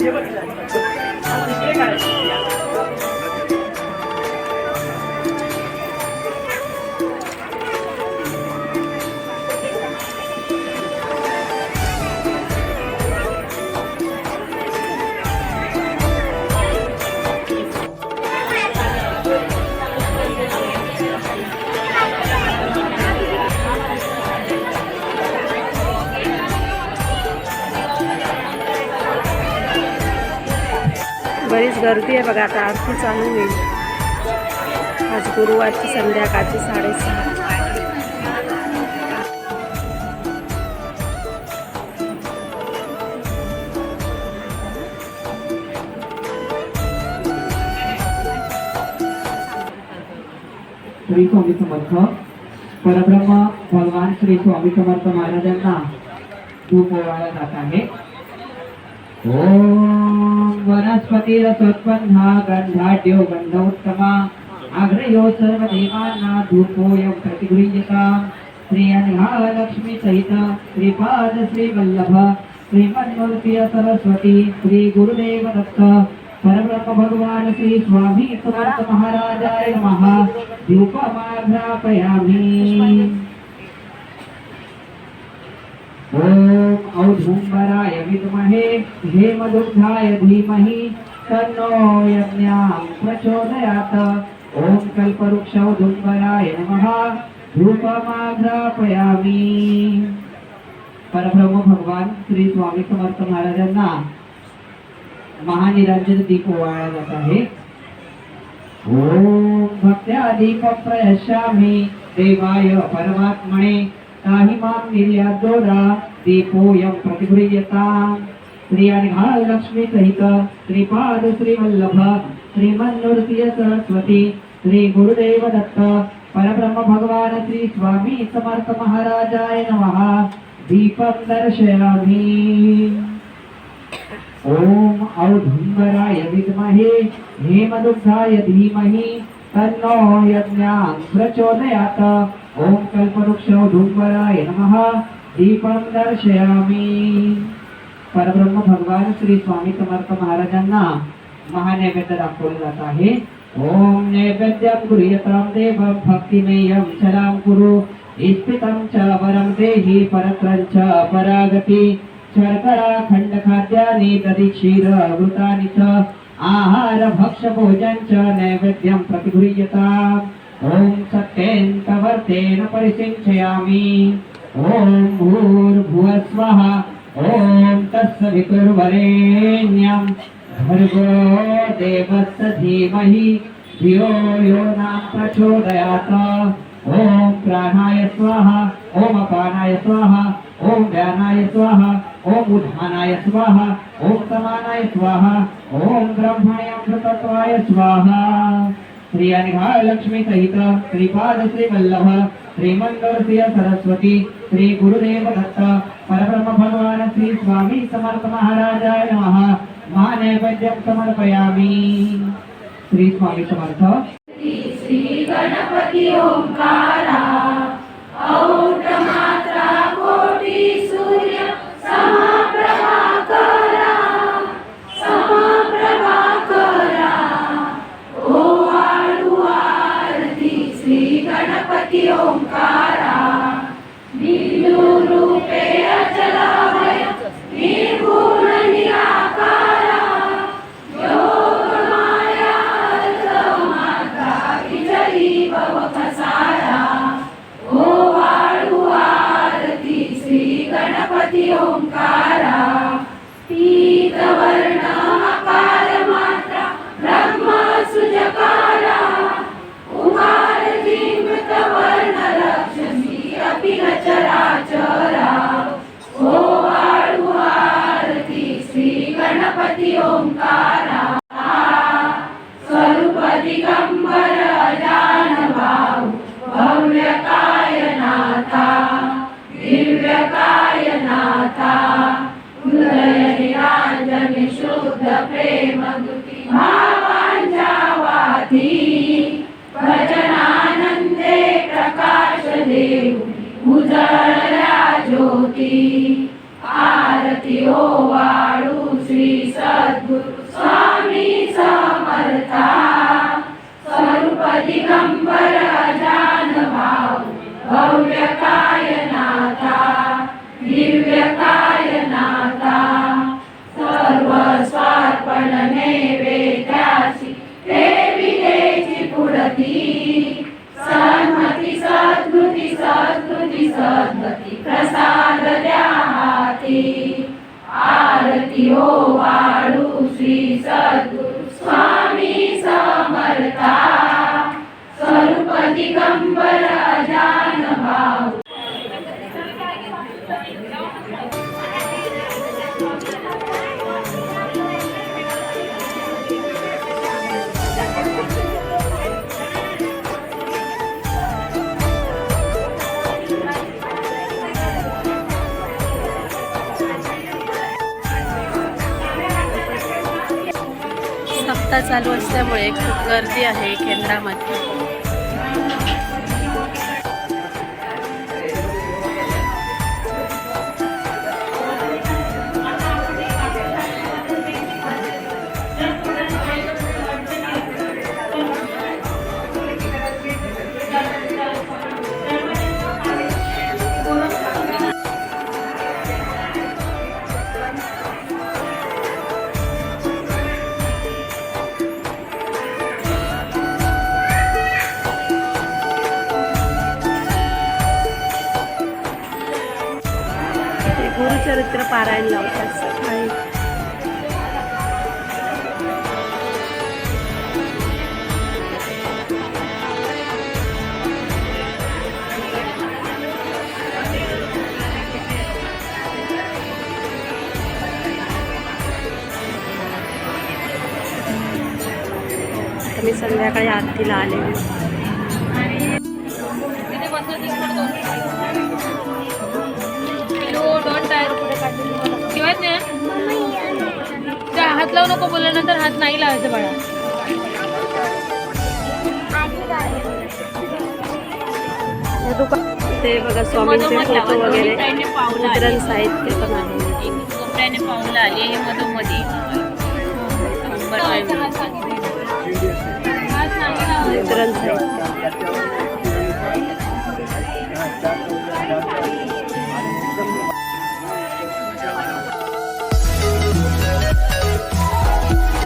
Девочки, बरीच गर्दी आहे बघा आता आरती चालू होईल. आज गुरुवारची संध्याकाळची साडेसहा. श्री स्वामी समर्थ. परब्रह्म भगवान श्री स्वामी समर्थ महाराजांना धूप ओवाळला जात आहे. ओम. वनस्पती रसोत्पन्ना गंधाढ्यो गंध उत्तमा आग्रयो सर्व देवांना धूपोयम प्रतिगृह्यता। श्री लक्ष्मी सहित श्रीपाद श्री वल्लभ सरस्वती श्री गुरुदेव दत्त परब्रह्म भगवान श्री स्वामी समर्थ महाराजाय नमः। धूपमाघ्रापयामि ओम औधुंबराय विद्महे हेमदुग्धाय धीमहि तन्नो यज्ञां प्रचोदयात्। ॐ कल्पवृक्षौधुम्बराय नमः। धूपमाघ्रापयामि। परब्रह्म भगवान श्री स्वामी समर्थ महाराजांना महानिरंजन दीप ओवाळला जात आहे. ओम भक्त्या दीप प्रयशामी देवाय परमात्मने ताहि मां निर्यादोरा दीपोयं प्रतिगृह्यता। श्री सहित श्रीपाद श्रीवल्लभ सरस्वती श्री गुरुदेव दत्त परब्रह्म भगवान श्री स्वामी समर्थ महाराजाय नमः। दीपं दर्शयामि। ॐ औधुम्बराय विद्महे हेमदुग्धाय धीमहि तन्नो यज्ञान् प्रचोदयात्। ओम कल्पवृक्षौधुम्बराय नमः। दीपं दर्शयामि। परब्रह्म भगवान श्री स्वामी समर्थ महाराजांना महानैवेद्य दाखवले जात आहे. ओम नैवेद्यं गृह्यतां देव भक्तिमेयं चलां कुरु। इस्पितं च वरं देहि परत्रं च परागति। शर्करा खंड खाद्यानि दधि क्षीर वृतानि च। आहार भक्ष भोजन च नैवेद्यं प्रतिगृह्यता ఓం సత్యేన తవర్తేన పరిసించయామి ఓం భూర్భువస్వ ఓం తస్సవితుర్వరేణ్యం భర్గో దేవస్య ధీమహి ధియో యో న ప్రచోదయాత్. ఓం ప్రాణాయ స్వాహ ఓం అపానాయ స్వాహ ఓం ధ్యానాయ స్వాహ ఓం ఉద్ధానాయ స్వాహ ఓం సమానాయ స్వాహ ఓం బ్రహ్మణ్యామృతత్వాయ స్వాహ. श्री अनिघाळ सहित श्रीपाद श्री वल्लभ श्रीमंगलप्रिय सरस्वती श्री गुरुदेव दत्त परब्रह्म भगवान श्री स्वामी समर्थ महाराजाय नमः। महानैवेद्यं समर्पयामि। श्री स्वामी समर्थ। श्री गणपती ओंकार। गणपती ओंकारा बिंदू रूपे अचलाभय निर्गुण निराकारा योगमाया माता विजयी भव कसारा ओ वाळू आरती श्री ओंकारा पीतवर्ण देऊ उजळल्या ज्योती आरती ओ वाळू श्री सद्गुरु स्वामी समर्था। स्वरूप दिगंबर जान भाव भव्य काय नाथा दिव्य काय नाथा सर्व स्वार्पण नैवेद्याची देवी देची पुढती यो ओ श्री सद्गुरु आता चालू असल्यामुळे खूप गर्दी आहे केंद्रामध्ये. चरित्र पारायण लावतात. सकाळी मी संध्याकाळी आरतीला आले ना? त्या हात लावू नको बोलल्यानंतर हात नाही लावायचं बाळा. ते बघा स्वामींचे फोटो. वगैरे. मुद्रण साहित्य पण आहे. कोपऱ्याने पाऊल आली हे मधोमधी. बरं, मुद्रण साहित्य.